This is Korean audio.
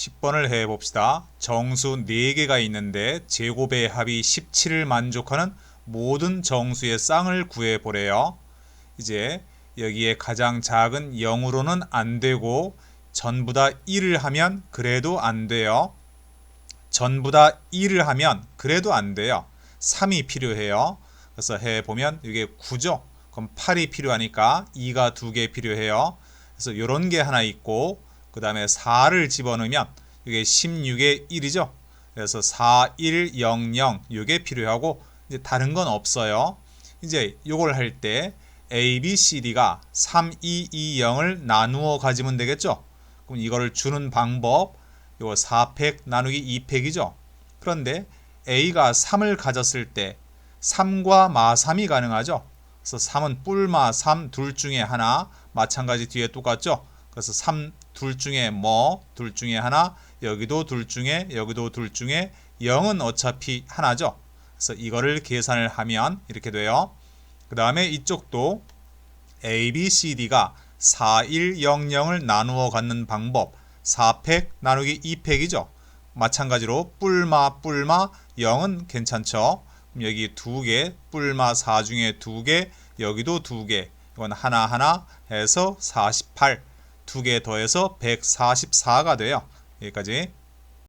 10번을 해봅시다. 정수 4개가 있는데 제곱의 합이 17을 만족하는 모든 정수의 쌍을 구해보래요. 이제 여기에 가장 작은 0으로는 안 되고 전부 다 1을 하면 그래도 안 돼요. 전부 다 1을 하면 그래도 안 돼요. 3이 필요해요. 그래서 해보면 이게 9죠. 그럼 8이 필요하니까 2가 2개 필요해요. 그래서 이런 게 하나 있고 그 다음에 4를 집어넣으면 이게 16의 1이죠. 그래서 4, 1, 0, 0 이게 필요하고 이제 다른 건 없어요. 이제 이걸 할 때 A, B, C, D가 3, 2, 2, 0을 나누어 가지면 되겠죠. 그럼 이거를 주는 방법 이거 4팩 나누기 2팩이죠. 그런데 A가 3을 가졌을 때 3과 마 3이 가능하죠. 그래서 3은 뿔마 3 둘 중에 하나 마찬가지 뒤에 똑같죠. 그래서 3 둘 중에 뭐 둘 중에 하나 여기도 둘 중에 여기도 둘 중에 0은 어차피 하나죠. 그래서 이거를 계산을 하면 이렇게 돼요. 그 다음에 이쪽도 A, B, C, D가 4, 1, 0, 0을 나누어 갖는 방법 4팩 나누기 2팩이죠. 마찬가지로 뿔마 뿔마 0은 괜찮죠. 그럼 여기 두 개, 뿔마 4 중에 두 개, 여기도 두 개. 이건 하나하나 해서 48. 두 개 더해서 144가 돼요. 여기까지.